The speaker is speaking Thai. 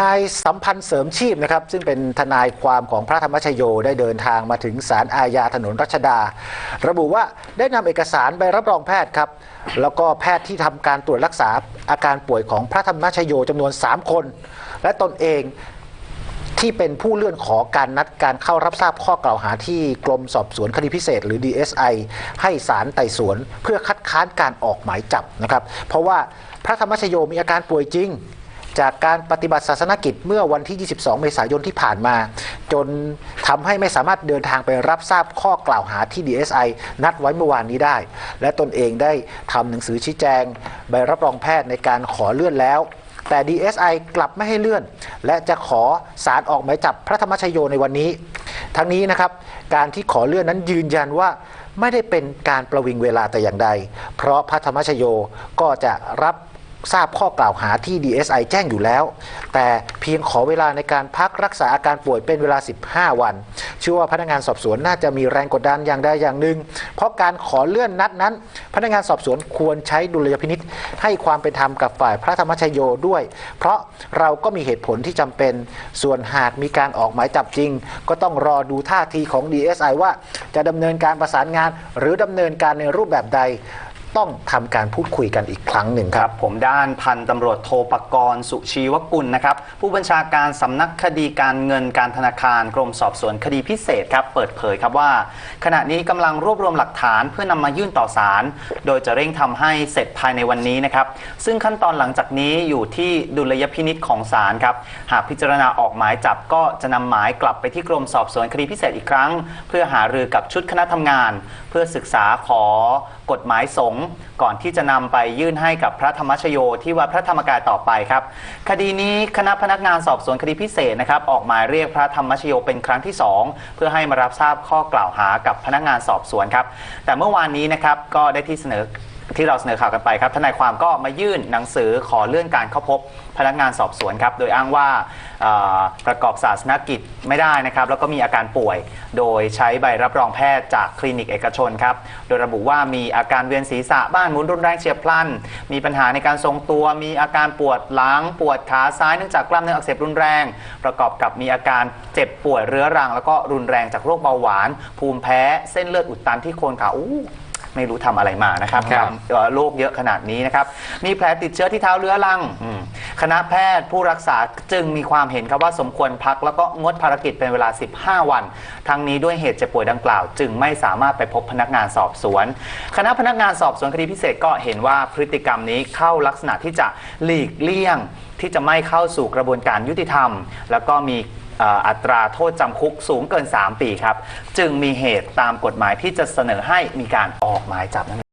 นายสัมพันธ์เสริมชีพนะครับซึ่งเป็นทนายความของพระธรรมชโยได้เดินทางมาถึงศาลอาญาถนนรัชดา ระบุว่าได้นำเอกสารใบรับรองแพทย์ครับแล้วก็แพทย์ที่ทำการตรวจรักษาอาการป่วยของพระธรรมชโยจำนวน 3 คน และตนเองที่เป็นผู้เลื่อนขอการนัดการเข้ารับทราบข้อกล่าวหาที่กรมสอบสวนคดีพิเศษ หรือ DSI ให้ศาลไต่สวน เพื่อคัดค้านการออกหมายจับนะครับเพราะว่าพระธรรมชโยมีอาการป่วยจริง จากการปฏิบัติศาสนกิจเมื่อวันที่ 22 เมษายนที่ผ่านมา จนทำให้ไม่สามารถเดินทางไปรับทราบข้อกล่าวหาที่ DSI นัดไว้เมื่อวานนี้ได้ และตนเองได้ทำหนังสือชี้แจง ใบรับรองแพทย์ในการขอเลื่อนแล้ว แต่ DSI กลับไม่ให้เลื่อน และจะขอสารออกหมายจับพระธรรมชโยในวันนี้ ทั้งนี้นะครับ การที่ขอเลื่อนนั้นยืนยันว่าไม่ได้เป็นการประวิงเวลาแต่อย่างใด เพราะพระธรรมชโยก็จะรับ ทราบข้อกล่าวหาที่ DSI แจ้งอยู่แล้ว แต่เพียงขอเวลาในการพักรักษาอาการป่วยเป็นเวลา 15 วัน เชื่อว่าพนักงานสอบสวนน่าจะมีแรงกดดันอย่างใดอย่างหนึ่ง เพราะการขอเลื่อนนัดนั้น พนักงานสอบสวนควรใช้ดุลยพินิษให้ความเป็นธรรมกับฝ่ายพระธรรมชโยด้วย เพราะเราก็มีเหตุผลที่จำเป็น ส่วนหากมีการออกหมายจับจริง ก็ต้องรอดูท่าทีของ DSI ว่าจะดำเนินการประสานงาน หรือดำเนินการในรูปแบบใด ต้องทำการพูดคุยกันอีกครั้งหนึ่งครัรับผมด้านพันตำรวจโทปกรณ์สุชีวกุลนะครับ ผู้บัญชาการสำนักคดีการเงินการธนาคารกรมสอบสวนคดีพิเศษครับ เปิดเผยครับว่า ขณะนี้กำลังรวบรวมหลักฐานเพื่อนำมายื่นต่อศาลโดยจะเร่งทำให้เสร็จภายในวันนี้นะครับ ซึ่งขั้นตอนหลังจากนี้อยู่ที่ดุลยพินิษของศาลครับ หากพิจารณาออกหมายจับก็จะนำหมายกลับไปที่กรมสอบสวนคดีพิเศษอีกครั้ง เพื่อหารือกับชุดคณะทำงาน เพื่อศึกษาขอกฎหมายสงฆ์ก่อนที่จะนำไปยื่นให้กับพระธรรมชโยที่วัดพระธรรมกายต่อไปครับ คดีนี้คณะพนักงานสอบสวนคดีพิเศษนะครับออกหมายเรียกพระธรรมชโยเป็นครั้งที่ 2 เพื่อให้มารับทราบข้อกล่าวหากับพนักงานสอบสวนครับแต่เมื่อวานนี้นะครับก็ได้ที่เสนอ ที่เราเสนอข่าวกันไปครับทนายความก็มายื่นหนังสือขอเลื่อนการเข้าพบพนักงานสอบสวนครับ โดยอ้างว่าประกอบศาสนกิจไม่ได้นะครับ แล้วก็มีอาการป่วย โดยใช้ใบรับรองแพทย์จากคลินิกเอกชนครับ โดยระบุว่ามีอาการเวียนศีรษะบ้านหมุนรุนแรงเฉียบพลัน มีปัญหาในการทรงตัว มีอาการปวดหลัง ปวดขาซ้ายเนื่องจากกล้ามเนื้ออักเสบรุนแรง ประกอบกับมีอาการเจ็บป่วยเรื้อรัง แล้วก็รุนแรงจากโรคเบาหวาน ภูมิแพ้ เส้นเลือดอุดตันที่โคนขาอู้ ไม่รู้ทำอะไรมานะครับครับเอ่อโรคเยอะขนาดนี้นะครับ มีแผลติดเชื้อที่เท้าเรื้อรังอืม คณะแพทย์ผู้รักษาจึงมีความเห็นครับว่าสมควรพัก แล้วก็งดภารกิจเป็นเวลา 15 วัน ทั้งนี้ด้วยเหตุเจ็บป่วยดังกล่าว จึงไม่สามารถไปพบพนักงานสอบสวน คณะพนักงานสอบสวนคดีพิเศษก็เห็นว่าพฤติกรรมนี้เข้าลักษณะที่จะหลีกเลี่ยง ที่จะไม่เข้าสู่กระบวนการยุติธรรม แล้วก็มีอัตราโทษจำคุกสูงเกิน 3 ปีครับ จึงมีเหตุตามกฎหมายที่จะเสนอให้มีการออกหมายจับนั่น